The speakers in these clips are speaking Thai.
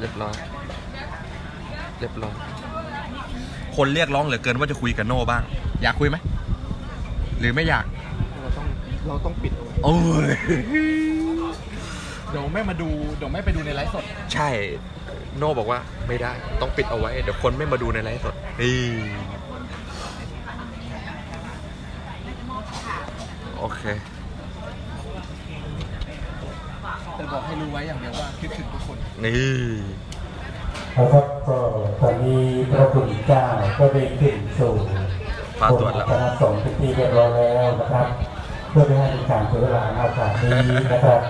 เรียบร้อย เรียบร้อย คนเรียกร้องเหลือเกินว่าจะคุยกับโน่บ้าง อยากคุยไหม หรือไม่อยาก เราต้องเราต้องปิดเอาไว้โอ้ย เดี๋ยวไม่มาดูเดี๋ยวไม่ไปดูในไลฟ์สด ใช่ โน่บอกว่าไม่ได้ ต้องปิดเอาไว้ เดี๋ยวคนไม่มาดูในไลฟ์สดนี่โอเค แต่บอกให้ รู้ไว้อย่างเดียวว่าคิดถึงทุกคน นี่นะครับก็ตอนนี้พระคุณเจ้าก็ได้ขึ้นสู่มาตรวจแล้วคณะสงฆ์เป็นที่เรียบร้อยแล้วนะครับ เพื่อไม่ให้เป็นการเสียเวลาในโอกาสนี้นะครับ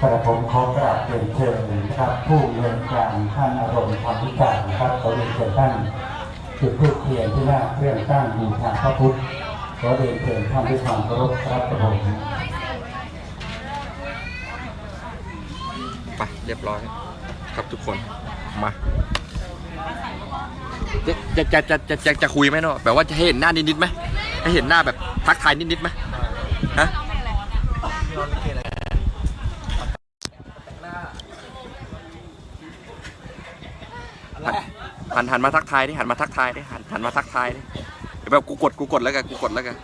กระผมขอกราบเรียนเชิญนะครับ ผู้เรียนการท่านอารมณ์ธรรมพิการนะครับขอเรียนเชิญท่านจุดทูปเทียนที่หน้าเครื่องตั้งบูชาพระพุทธขอเรียนเชิญท่านด้วยความเคารพครับกระผม ไปเรียบร้อย ครับทุกคนมาจะจะจะจะจะจะจะคุยไหมเนาะแบบว่าจะให้เห็นหน้านิดๆไหมให้เห็นหน้าแบบทักทายนิดๆไหมฮะหันหันมาทักทายดิหันมาทักทายดิหันหันมาทักทายดิเดี๋ยวแบบกูกดกูกดแล้วกันกูกดแล้วกัน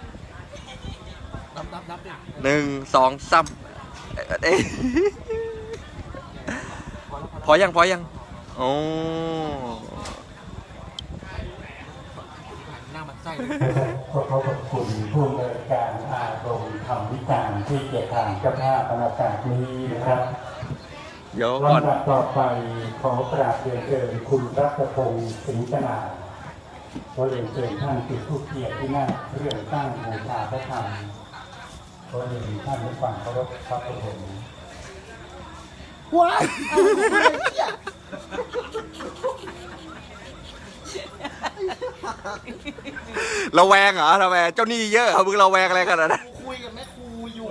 นับนับนับดิหนึ่งสองสามเอ้ยพ อยังพอยังโอ้หน้ามันไส้ขอขอบคุณผู้อำนวยการอารมณ์ธรรมวิการที่เกียรติทางเจ้าภาพบรรยากาศนี้นะครับเดี๋ยวก่อนลำดับต่อไปขอกราบเรียนเชิญคุณรัตพงศ์สิงห์จนาขอเรียนเชิญท่านจุดทูปเทียนที่หน้าเครื่องตั้งบูชาพระธรรมขอเรียนท่านด้วยความเคารพครับผม ว้ายระแวงเหรอระแวงเจ้าหนี้เยอะเหรอมึงระแวงอะไรกันนะคุยกับแม่ครูอยู่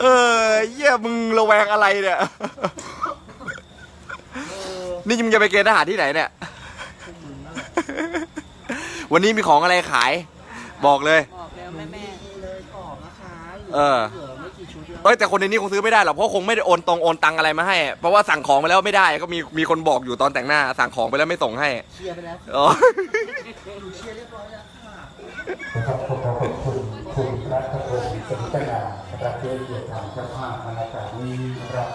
เออเยี่ยมึงระแวงอะไรเนี่ย นี่มึงจะไปเกณฑ์ทหารที่ไหนเนี่ย วันนี้มีของอะไรขาย บอกเลย บอกแล้วแม่แม่เลยกรอบนะคะเหลืเออ เหลือไม่กี่ชุดแล้ว เอ้ยแต่คนในนี้คงซื้อไม่ได้หรอกเพราะคงไม่ได้โอนตรงโอนตังอะไรมาให้เพราะว่าสั่งของไปแล้วไม่ได้ก็มีมีคนบอกอยู่ตอนแต่งหน้า สั่งของไปแล้วไม่ส่งให้เคลียร์ไปแล้วอ๋อหนูเคลียร์เรียบร้อยแล้วค่ะนะครับขอขอบคุณคุณรัตพงศ์สิงห์จนานะครับที่ให้เกียรติทางเจ้าภาพบรรยากาศนี้นะครับ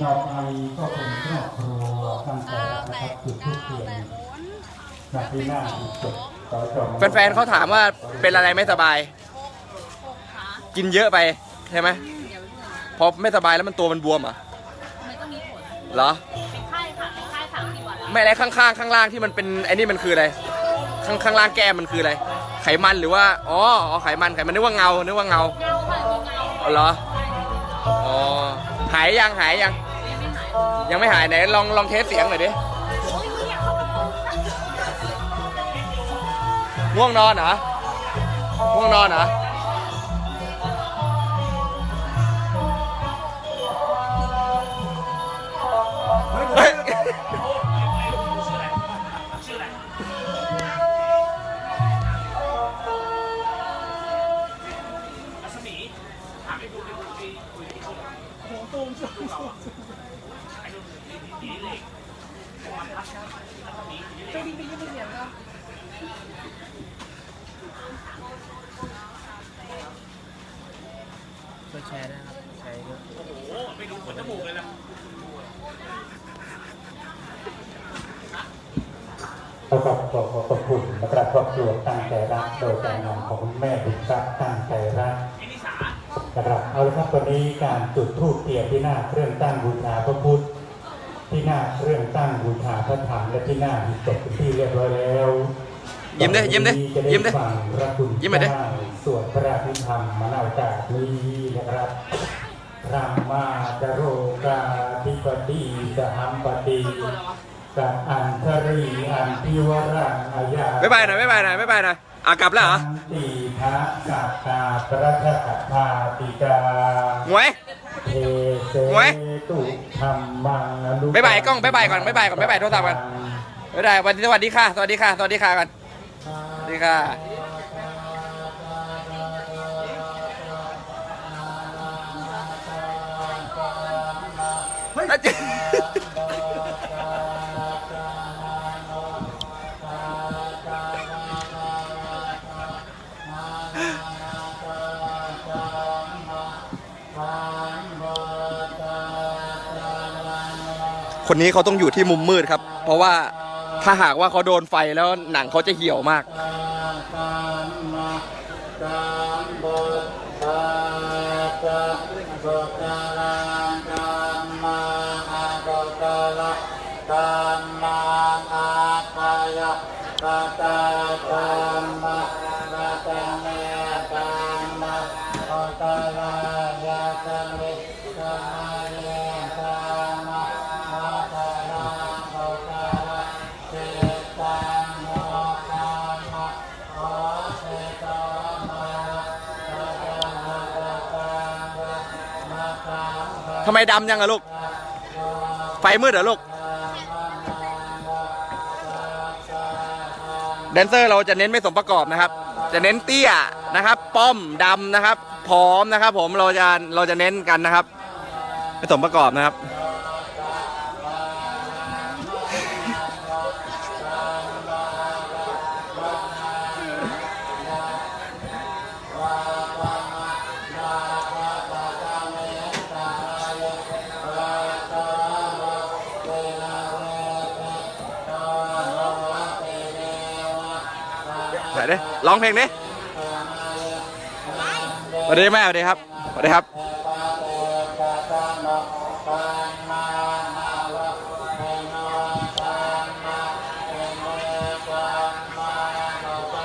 ต่อไปก็เป็นครอบครัวตั้งแต่นะครับจุดทูปเทียนนาทีหน้าจบต่อจบแฟนๆเขาถามว่าเป็นอะไรไม่สบาย กินเยอะไปใช่ไหม พอไม่สบายแล้วมันตัวมันบวมเหรอะมันก็มีผลเหรอ เป็นไข้ค่ะเป็นไข้สามสี่วันแล้วไม่อะไรข้างๆข้างล่างที่มันเป็นไอ้นี่มันคืออะไร ข้างข้างล่างแก้มมันคืออะไร ไขมันหรือว่าอ๋ออ๋อไขมันไขมันนึกว่าเงานึกว่าเงาเงาค่ะมีเงาอ๋อเหรออ๋อหายยังหายยังยังไม่หายไหนลองลองเทสเสียงหน่อยดิโอ้ยเนี่ยเขามาบอกง่วงนอนเหรอง่วงนอนเหรอ ขอขอบขอขอบคุณนะครับครอบครัวตั้งใจรักโดยการนำของแม่บุญรัพย์ตั้งใจรักนะครับเอาละครับวันนี้การจุดธูปเทียนที่หน้าเครื่องตั้งบูชาพระพุทธที่หน้าเครื่องตั้งบูชาพระธรรมและที่หน้าที่จบเป็นที่เรียบร้อยแล้วยิ้มดิยิ้มได้ยิ้มดิฟังพระคุณยิ้มหน่อยดิเจ้าสวดพระราชธรรมมาเล่าจากนี้นะครับรามาจโรกาธิปติสหัมปติ กับอันทรีอันพิวรังอายาบ๊ายบายหน่อยบ๊ายบายหน่อยบ๊ายบายหน่อยอะกลับแล้วเหรอสันติภะสัตตาประทะพาติกาหวย เทเสหวย ตุธรรมังอนุบ๊ายบายกล้องบ๊ายบายก่อนบ๊ายบายก่อนบ๊ายบายโทรศัพท์ก่อนไม่ได้วันนี้สวัสดีค่ะ สวัสดีค่ะ สวัสดีค่ะกันสวัสดีค่ะเฮ้ย คนนี้เขาต้องอยู่ที่มุมมืดครับ เพราะว่าถ้าหากว่าเขาโดนไฟแล้วหนังเขาจะเหี่ยวมาก ทำไมดำยังอะลูก ไฟมืดเหรอลูก แดนเซอร์เราจะเน้นไม่สมประกอบนะครับ จะเน้นเตี้ยนะครับ ป้อมดำนะครับผอมนะครับ ผมเราจะเราจะเน้นกันนะครับ ไม่สมประกอบนะครับ ไหนดิร้องเพลงดิสวัสดีแม่สวัสดีครับสวัสดีครับ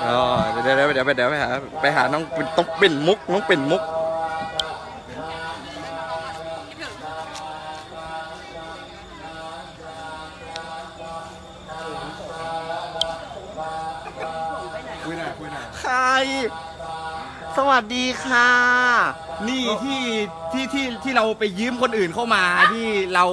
อ๋อเดี๋ยวเดี๋ยวเดี๋ยวไปหาไปหาน้องต้องปิ่นมุกน้องปิ่นมุก สวัสดีค่ะ นี่ที่ที่ที่ที่เราไปยืมคนอื่นเข้ามาที่เรา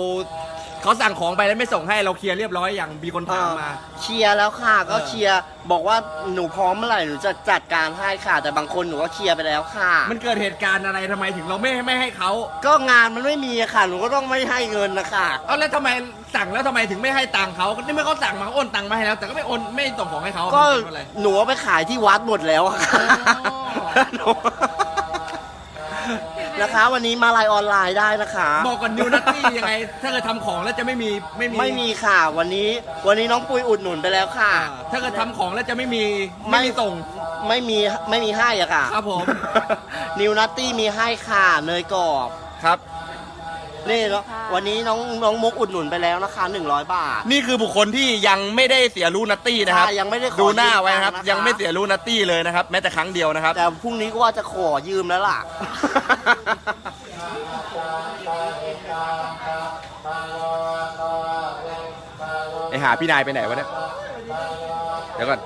เขาสั่งของไปแล้วไม่ส่งให้เราเคลียร์เรียบร้อยอย่างมีคนถามมา เคลียร์แล้วค่ะ ก็เออเคลียร์บอกว่าหนูพร้อมเมื่อไหร่หนูจะจัดการให้ค่ะ แต่บางคนหนูก็เคลียร์ไปแล้วค่ะ มันเกิดเหตุการณ์อะไรทำไมถึงเราไม่ไม่ให้เขาก็งานมันไม่มีอะค่ะ หนูก็ต้องไม่ให้เงินนะคะเอาแล้วทำไมสั่งแล้วทำไมถึงไม่ให้ตังค์เขานี่เมื่อเขาสั่งมาเขาโอนตังค์มาให้แล้ว แต่ก็ไม่โอนไม่ส่งของให้เขาก็มันเป็นอะไร หนูเอาไปขายที่วัดหมดแล้วอะค่ะ อ๋อห นูนะคะ วันนี้มาไลน์ออนไลน์ได้นะคะ บอกก่อนนิวนัตตี้ยังไง ถ้าเกิดทำของแล้วจะไม่มีไม่มีไม่มีค่ะ วันนี้วันนี้น้องปุยอุดหนุนไปแล้วค่ะ อ่าถ้าเกิดทำของแล้วจะไม่มีไม่ไม่มีส่ง ไม่มีไม่มีให้อะค่ะครับผม นิวนัตตี้มีให้ค่ะเนยกรอบ ครับ นี่เนาะวันนี้น้องน้องมุกอุดหนุนไปแล้วนะคะ 100 บาท นี่คือบุคคลที่ยังไม่ได้เสียรู้นัตตี้นะครับ ใช่ยังไม่ได้ขอดูหน้าไว้นะครับ ยืมตังค์นะคะ ยังไม่เสียรู้นัตตี้เลยนะครับ แม้แต่ครั้งเดียวนะครับ แต่พรุ่งนี้ก็ว่าจะขอยืมแล้วล่ะ ไอหาพี่นายไปไหนวะเนี่ย เดี๋ยวก่อน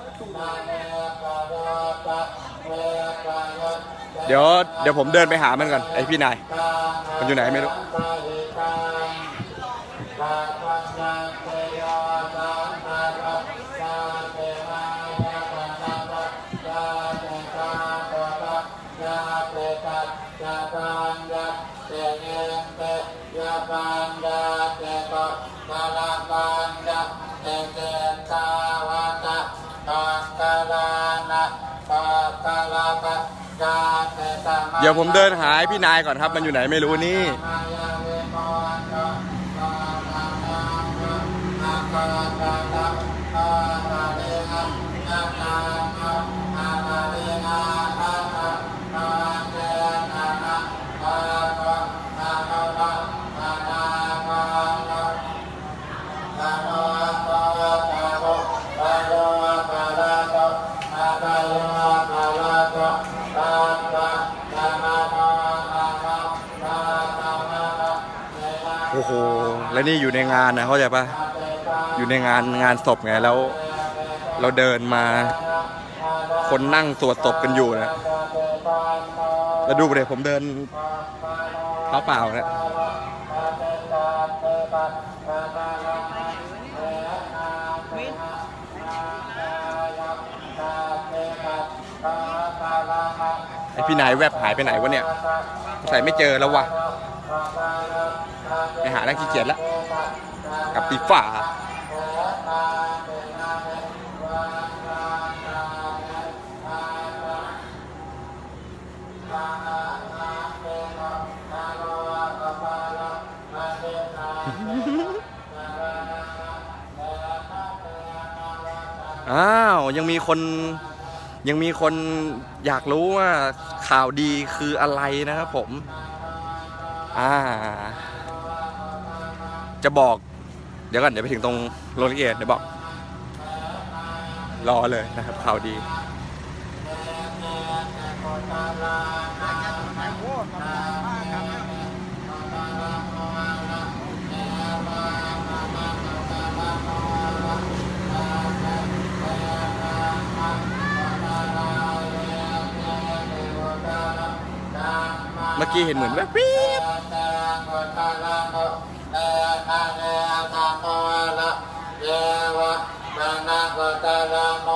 เดี๋ยวเดี๋ยวผมเดินไปหามันก่อนไอพี่นาย มันอยู่ไหนไม่รู้ เดี๋ยวผมเดินหาไอ้พี่นายก่อนครับ มันอยู่ไหนไม่รู้นี่ นี่อยู่ในงานนะเข้าใจปะอยู่ในงานงานศพไงแล้ว เราเดินมา คนนั่งสวดศพกันอยู่นะแล้วดูไปเลยผมเดินเท้าเปล่านะไอพี่นายแวบหายไปไหนวะเนี่ยใส่ไม่เจอแล้ววะไปหานั่งขี้เกียจแล้ว กับปีฝาอ้าว ยังมีคนยังมีคนอยากรู้ว่าข่าวดีคืออะไรนะครับผม อ่า จะบอก ดี๋ยวก่อนเดี๋ยวไปถึงตรงโรงลิเกเดี๋ยวบอก รอเลยนะครับข่าวดีเมื่อกี้เห็นเหมือนแบบปี๊บ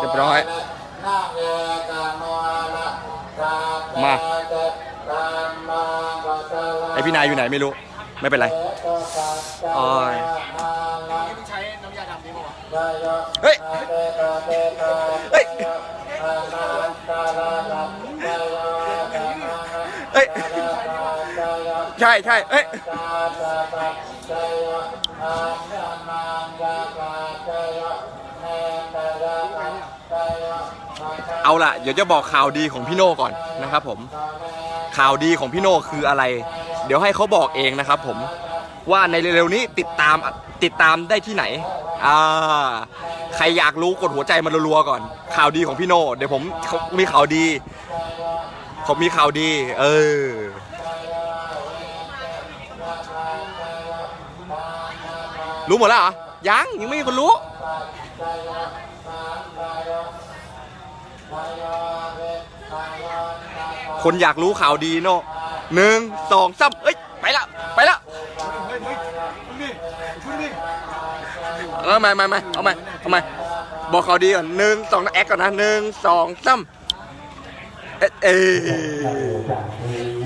เรียบร้อยมาไอพี่นายอยู่ไหนไม่รู้ ไม่เป็นไรอ๋อเฮ้ยเฮ้ยเฮ้ยใช่ใช่เอ้ย เอาละเดี๋ยวจะบอกข่าวดีของพี่โน่ก่อนนะครับผม ข่าวดีของพี่โน่คืออะไร เดี๋ยวให้เขาบอกเองนะครับผม ว่าในเร็วๆนี้ติดตามติดตามได้ที่ไหน อ่า ใครอยากรู้กดหัวใจมันรัวๆก่อน ข่าวดีของพี่โน่ เดี๋ยวผมเขามีข่าวดี ผมมีข่าวดี เออ รู้หมดแล้วเหรอ ยัง ยังไม่มีคนรู้ คนอยากรู้ข่าวดีโน่หนึ่งสองสามเอ้ย ไปละ ไปละเอาใหม่ใหม่ใหม่เอาใหม่เอาใหม่บอกข่าวดีก่อนหนึ่งสองแอคก่อนนะหนึ่งสองสามเอ๊ะเอ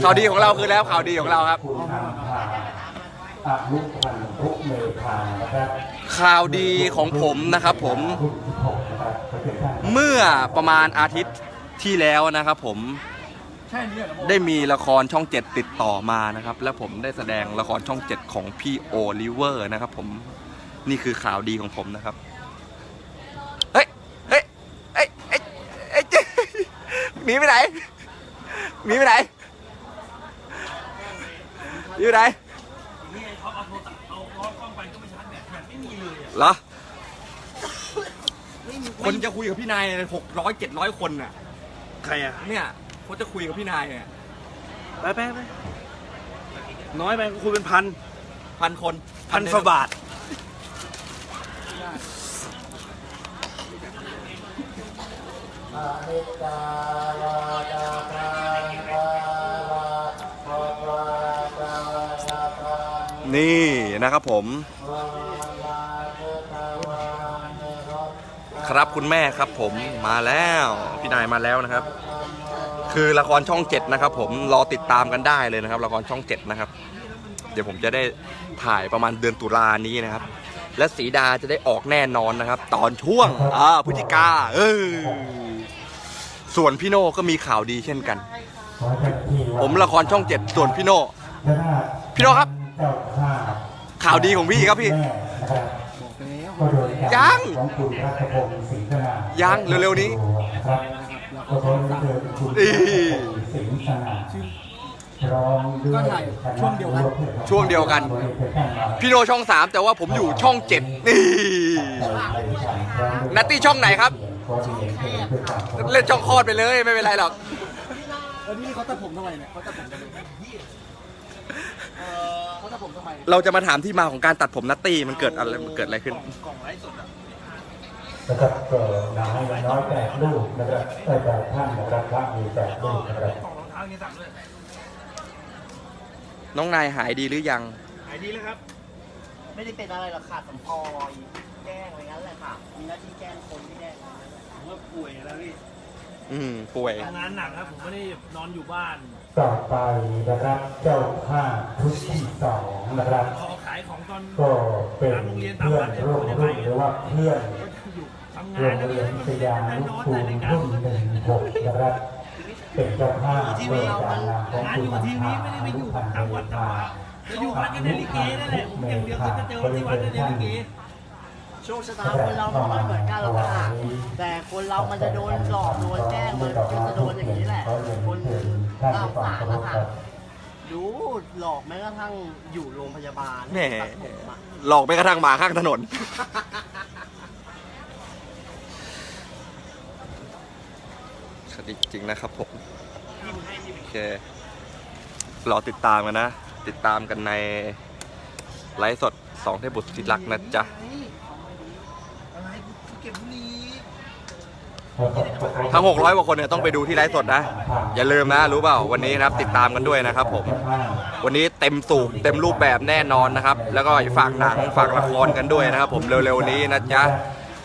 ข่าวดีของเราคือแล้วข่าวดีของเราครับ คุณนำพาอายุพันธุเมธานะครับข่าวดีของผมนะครับผมรุ่นที่หกนะครับประเทศไทยเมื่อประมาณอาทิตย์ที่แล้วนะครับผมใช่เนี่ยเหรอได้มีละครช่องเจ็ดติดต่อมานะครับ และผมได้แสดงละครช่องเจ็ดของพี่โอลิเวอร์นะครับผมนี่คือข่าวดีของผมนะครับเฮ้ยเฮ้ยเอ้ยเอ้ยเอ้ยเจ๊หนีไปไหนหนีไปไหนหนีไปไหน เหรอ คนจะคุยกับพี่นายหกร้อยเจ็ดร้อยคนน่ะ ใครอะ เนี่ยเขาจะคุยกับพี่นายเนี่ยไปไปไปน้อยไปคุยเป็นพัน พันคนพันฝาบาท นี่นะครับผม ครับคุณแม่ครับผมมาแล้วพี่นายมาแล้วนะครับ คือละครช่องเจ็ดนะครับผมรอติดตามกันได้เลยนะครับ ละครช่องเจ็ดนะครับ เดี๋ยวผมจะได้ถ่ายประมาณเดือนตุลานี้นะครับ และสีดาจะได้ออกแน่นอนนะครับ ตอนช่วงอ่าพฤศจิกาเออส่วนพี่โน่ก็มีข่าวดีเช่นกัน ผมละครช่องเจ็ดส่วนพี่โน่พี่โน่ครับ ข่าวดีของพี่ครับพี่ ยการยังของคุณรัฐพงศ์ศรีธนายัยังเร็วๆนี้ครับก็ขอเชิญคุณอีรัฐพงศ์ศรีธนาพร้อมด้วยคณะช่วงเดียวกันช่วงเดียวกัน พี่โนช่องสามแต่ว่าผมอยู่ช่องเจ็ดนี่นัตตี้ช่องไหนครับ เล่นช่องคลอดไปเลยไม่เป็นไรหรอกแล้วนี่เขาตัดผมทำไมเนี่ยเขาตัดผมทำไม เออเขาตัดผมทำไมเราจะมาถามที่มาของการตัดผมนัตตี้มันเกิดอะไรมันเกิดอะไรขึ้น กล่องไลฟ์สดอะนะครับก็นายมันน้อยแปดลูกนะครับเอ้ยแปดท่านนะครับพระมีแปดลูกนะครับกล่องรองเท้าเนี่ยสั่งเลยน้องนายหายดีหรือยัง หายดีแล้วครับ ไม่ได้เป็นอะไรหรอกค่ะสมพรแจ้งอะไรงั้นแหละค่ะ มีหน้าที่แจ้งคนที่แจ้งนั้นแหละผมว่าป่วยแล้วพี่อืมป่วย ทำงานหนักครับ ผมไม่ได้นอนอยู่บ้าน ต่อไปนะครับ เจ้าภาพชุดที่สองนะครับขอขายของตอนก็เป็นเพื่อนร่วมรุ่นหรือว่าเพื่อนอยู่ทำโรงงานนะเรีพี่ยนสยามลูกภูมิรุ่นหนึ่งหกนะครับเป็นเจ้าภาพโดยการนำของงานคุอณยู่มักับนทีวีทาไม่ได้ไปออยู่นุพันธ์ตามเมวัดธาตามวัดจะอยู่วัดก็เล่นลิเกนั่นแหละผมอย่างเดียวก็จะเจอที่วัดก็เล่นลิเกโชคชะตาคนเรามันไม่เหมือนกันหรอกค่ะแต่คนเรามันจะโดนหลอกโดนแกล้งมันก็จะโดนอย่างนี้แหละ คน เล่าสารนะคะดูหลอกแม้กระทั่งอยู่โรงพยาบาลแหมตัดผมอะหลอกไปกระทั่งหมาข้างถนนคดีจริงนะครับผมโอเครอติดตามกันนะ ติดตามกันในไลฟ์สดสองเทพบุตรที่รักนะจ๊ะอะไรกูเก็บบุหรี่ ทั้ง 600 กว่าคนเนี่ยต้องไปดูที่ไลฟ์สดนะ อย่าลืมนะ รู้เปล่า วันนี้นะครับติดตามกันด้วยนะครับผม วันนี้เต็มสูบเต็มรูปแบบแน่นอนนะครับ แล้วก็ฝากหนังฝากละครกันด้วยนะครับ ผมเร็วๆนี้นะจ๊ะ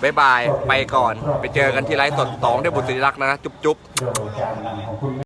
บ๊ายบาย ไปก่อน ไปเจอกันที่ไลฟ์สดสองเทพบุตรศิริรักษ์นะ จุ๊บๆ